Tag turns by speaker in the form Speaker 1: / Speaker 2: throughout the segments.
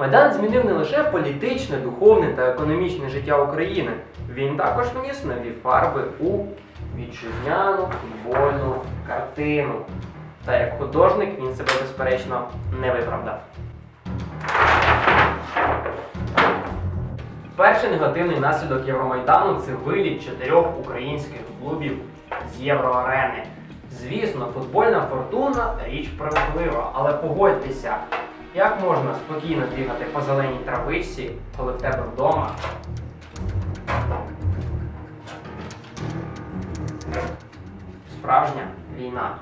Speaker 1: Майдан змінив не лише політичне, духовне та економічне життя України. Він також вніс нові фарби у вітчизняну футбольну картину. Та як художник він себе безперечно не виправдав. Перший негативний наслідок Євромайдану це виліт чотирьох українських клубів з Євроарени. Звісно, футбольна фортуна річ правдлива, але погодьтеся, як можна спокійно бігати по зеленій травичці, коли в тебе вдома справжня війна.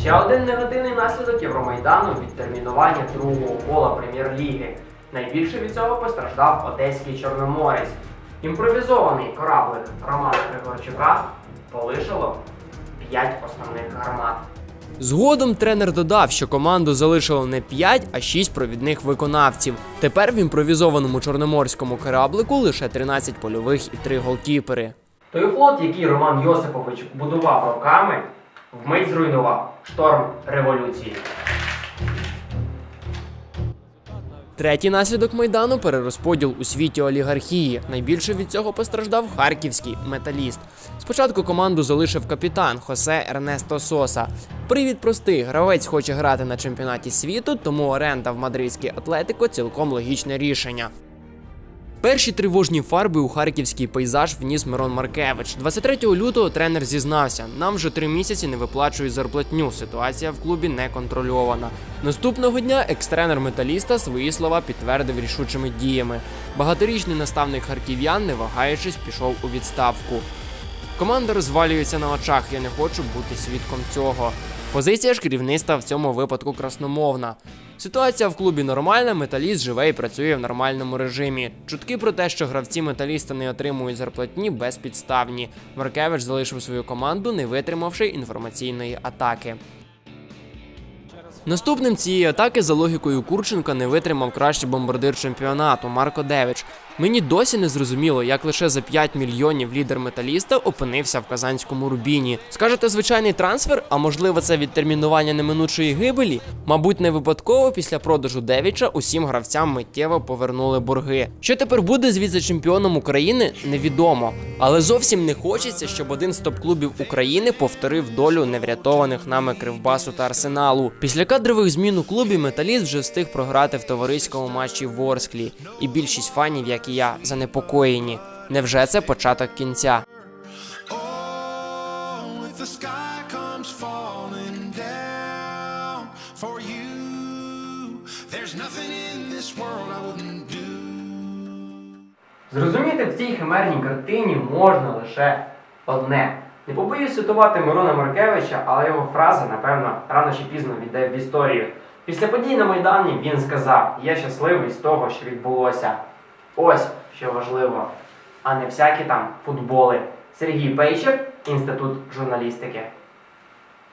Speaker 1: Ще один негативний наслідок Євромайдану відтермінування другого кола прем'єр-ліги. Найбільше від цього постраждав одеський чорноморець. Імпровізований кораблик Романа Григорчука полишило 5 основних гармат.
Speaker 2: Згодом тренер додав, що команду залишило не 5, а 6 провідних виконавців. Тепер в імпровізованому чорноморському кораблику лише 13 польових і 3 голкіпери.
Speaker 1: Той флот, який Роман Йосипович будував роками, вмить зруйнував шторм революції.
Speaker 2: Третій наслідок майдану перерозподіл у світі олігархії. Найбільше від цього постраждав харківський металіст. Спочатку команду залишив капітан Хосе Ернесто Соса. Привід простий: гравець хоче грати на чемпіонаті світу, тому оренда в мадридській Атлетико цілком логічне рішення. Перші тривожні фарби у харківський пейзаж вніс Мирон Маркевич. 23 лютого тренер зізнався: нам вже три місяці не виплачують зарплатню. Ситуація в клубі не контрольована. Наступного дня екс-тренер металіста свої слова підтвердив рішучими діями. Багаторічний наставник харків'ян, не вагаючись, пішов у відставку. Команда розвалюється на очах. Я не хочу бути свідком цього. Позиція ж керівництва в цьому випадку красномовна. Ситуація в клубі нормальна, металіст живе і працює в нормальному режимі. Чутки про те, що гравці металіста не отримують зарплатні, безпідставні. Маркевич залишив свою команду, не витримавши інформаційної атаки. Наступним цієї атаки за логікою Курченка не витримав кращий бомбардир чемпіонату Марко Девич. Мені досі не зрозуміло, як лише за 5 мільйонів лідер металіста опинився в казанському рубіні. Скажете, звичайний трансфер, а можливо, це відтермінування неминучої гибелі? Мабуть, не випадково після продажу Девіча усім гравцям миттєво повернули борги. Що тепер буде з віце-чемпіоном України, невідомо. Але зовсім не хочеться, щоб один з топ-клубів України повторив долю неврятованих нами Кривбасу та Арсеналу. Після кадрових змін у клубі Металіст вже встиг програти в товариському матчі в Ворсклі. І більшість фанів, як і я, занепокоєні. Невже це початок кінця?
Speaker 1: Зрозуміти в цій химерній картині можна лише одне. Не побоюсь цитувати Мирона Маркевича, але його фраза, напевно, рано чи пізно війде в історію. Після подій на Майдані він сказав: Я щасливий з того, що відбулося. Ось що важливо, а не всякі там футболи. Сергій Пейчев, Інститут журналістики.